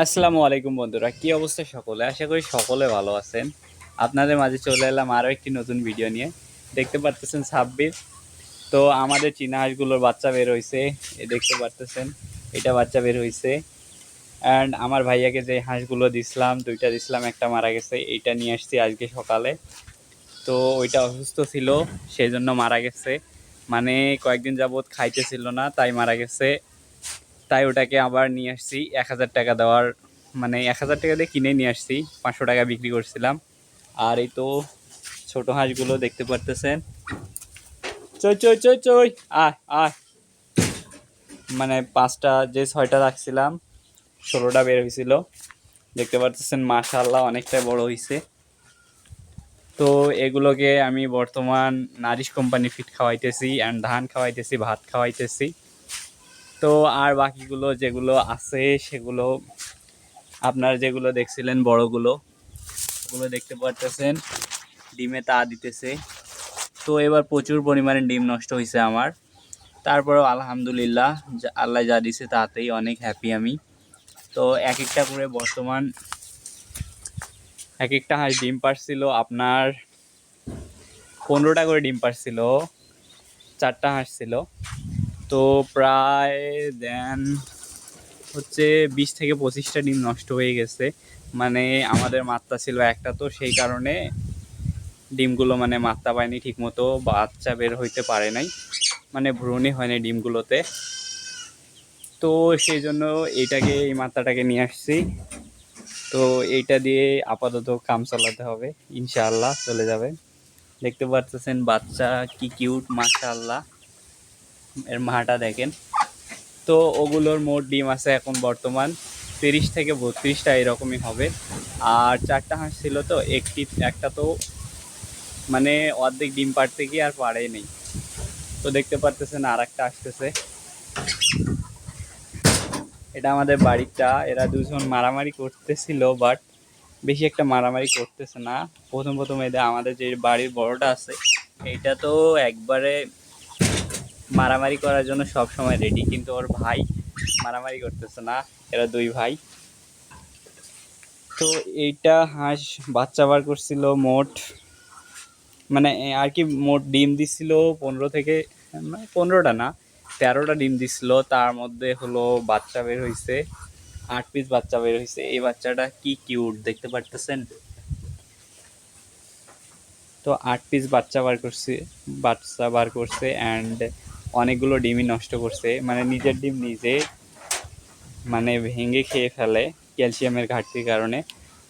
আসসালামু আলাইকুম বন্ধুরা, কি অবস্থা সকলে? আশা করি সকলে ভালো আছেন। আপনাদের মাঝে চলে এলাম আরও একটি নতুন ভিডিও নিয়ে। দেখতে পারতেছেন ছাব্বিশ। তো আমাদের চীনা হাঁসগুলোর বাচ্চা বের হয়েছে এ দেখতে পারতেছেন, এটা বাচ্চা বের হয়েছে অ্যান্ড আমার ভাইয়াকে যে হাঁসগুলো দিছিলাম, দুইটা দিছিলাম, একটা মারা গেছে। এইটা নিয়ে আসছি আজকে সকালে। তো ওইটা অসুস্থ ছিল সেই জন্য মারা গেছে। মানে কয়েকদিন যাবৎ খাইতেছিল না, তাই মারা গেছে। তাই ওটাকে আবার নিয়ে আসছি। এক হাজার টাকা দেওয়ার মানে এক হাজার টাকা দিয়ে কিনে নিয়ে আসছি। পাঁচশো টাকা বিক্রি করছিলাম। আর এই তো ছোট হাঁসগুলো দেখতে পারতেছেন। চই চই চই চই, আয় মানে পাঁচটা, যে ছয়টা রাখছিলাম, ষোলোটা বের হয়েছিল। দেখতে পারতেছেন মাশাল্লাহ অনেকটাই বড় হয়েছে তো এগুলোকে আমি বর্তমান নারিশ কোম্পানি ফিট খাওয়াইতেছি অ্যান্ড ধান খাওয়াইতেছি, ভাত খাওয়াইতেছি। তো আর বাকিগুলো যেগুলো আছে, সেগুলো আপনার যেগুলো দেখছিলেন বড়গুলো, ওগুলো দেখতে পারতেছেন। ডিমে তা দিতেছে। তো এবার প্রচুর পরিমাণে ডিম নষ্ট হয়েছে আমার। তারপরেও আলহামদুলিল্লাহ আল্লাহ যা দিছে তাতেই অনেক হ্যাপি আমি। তো এক একটা করে বর্তমান এক একটা হাঁস ডিম পারছিল আপনার পনেরোটা করে ডিম পারছিল, চারটা হাঁস ছিল। তো প্রায় দেন হচ্ছে বিশ থেকে পঁচিশটা ডিম নষ্ট হয়ে গেছে। মানে আমাদের মাত্রা ছিল একটা, তো সেই কারণে ডিমগুলো মানে মাত্রা পায়নি ঠিকমতো বাচ্চা বের হইতে পারে নাই। মানে ভ্রূণই হয়নি ডিমগুলোতে। তো সেই জন্য এইটাকে, এই মাত্রাটাকে নিয়ে আসছি। তো এইটা দিয়ে আপাতত কাম চালাতে হবে। ইনশাআল্লাহ চলে যাবে। দেখতে পাচ্ছেন বাচ্চা কি কিউট মাশাআল্লাহ। এর মাটা দেখেন। তো ওগুলোর মোট ডিম আছে এখন বর্তমান তিরিশ থেকে বত্রিশটা এরকমই হবে। আর চারটা হাঁস ছিল তো, একটি, একটা তো মানে অর্ধেক ডিম পাড়তে গিয়ে আর পারে নেই। তো দেখতে পারতেছেন আর একটা আসতেছে। এটা আমাদের বাড়িটা, এরা দুজন মারামারি করতেছিল, বাট বেশি একটা মারামারি করতেছে না। প্রথম প্রথম এদের আমাদের যে বাড়ির বড়টা আছে, এইটা তো একবারে মারামারি করার জন্য সব সময় রেডি কিন্তু ওর ভাই মারামারি করতেছে না, এরা দুই ভাই। তো এইটা হাঁস বাচ্চা বার করছিল, মোট মানে আর কি মোট ডিম দিছিল পনেরো থেকে মানে পনেরোটা না, তেরোটা ডিম দিছিল, তার মধ্যে হলো বাচ্চা বের হয়েছে আট পিস বাচ্চা বের হয়েছে এই বাচ্চাটা কি কিউট দেখতে পারতেছেন? তো আট পিস বাচ্চা বার করছে, বাচ্চা বার করছে অ্যান্ড অনেকগুলো ডিমই নষ্ট করছে। মানে নিজের ডিম নিজে মানে ভেঙে খেয়ে ফেলে ক্যালসিয়ামের ঘাটতির কারণে।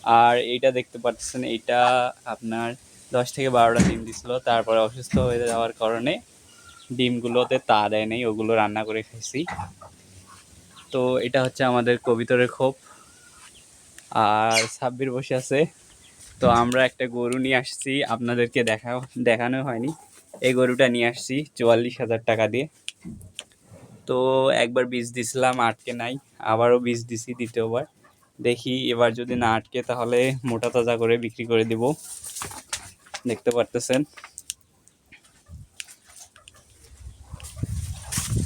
আর এইটা দেখতে পাচ্ছেন, এইটা আপনার দশ থেকে বারোটা ডিম দিছিল, তারপরে অসুস্থ হয়ে যাওয়ার কারণে ডিমগুলোতে তা দেয় নেই, ওগুলো রান্না করে খাইছি। তো এটা হচ্ছে আমাদের কবিতরের খোপ। আর সাব্বির বসে আছে। তো আমরা একটা গরু নিয়ে আসছি, আপনাদেরকে দেখা দেখানো হয়নি। এই গরুটা নিয়ে আসছি, চুয়াল্লিশ হাজার টাকা দিয়ে। তো একবার বীজ দিছিলাম, আটকে নাই, আবারও বীজ দিছি দ্বিতীয়বার। দেখি এবার যদি না আটকে, তাহলে মোটা তাজা করে বিক্রি করে দিব। দেখতে পারতেছেন।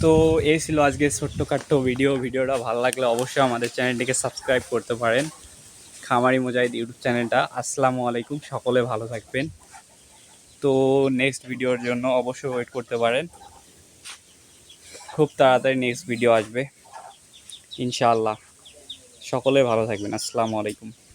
তো এই ছিল আজকে ছোট্টখাট্ট ভিডিও। ভিডিওটা ভালো লাগলে অবশ্যই আমাদের চ্যানেলটিকে সাবস্ক্রাইব করতে পারেন। খামারি মুজাহিদ ইউটিউব চ্যানেলটা। আসসালামু আলাইকুম। সকলে ভালো থাকবেন। তো নেক্সট ভিডিওর জন্য অবশ্যই ওয়েট করতে পারেন। খুব তাড়াতাড়ি নেক্সট ভিডিও আসবে। ইনশাআল্লাহ। সকলে ভালো থাকবেন। আসসালামু আলাইকুম।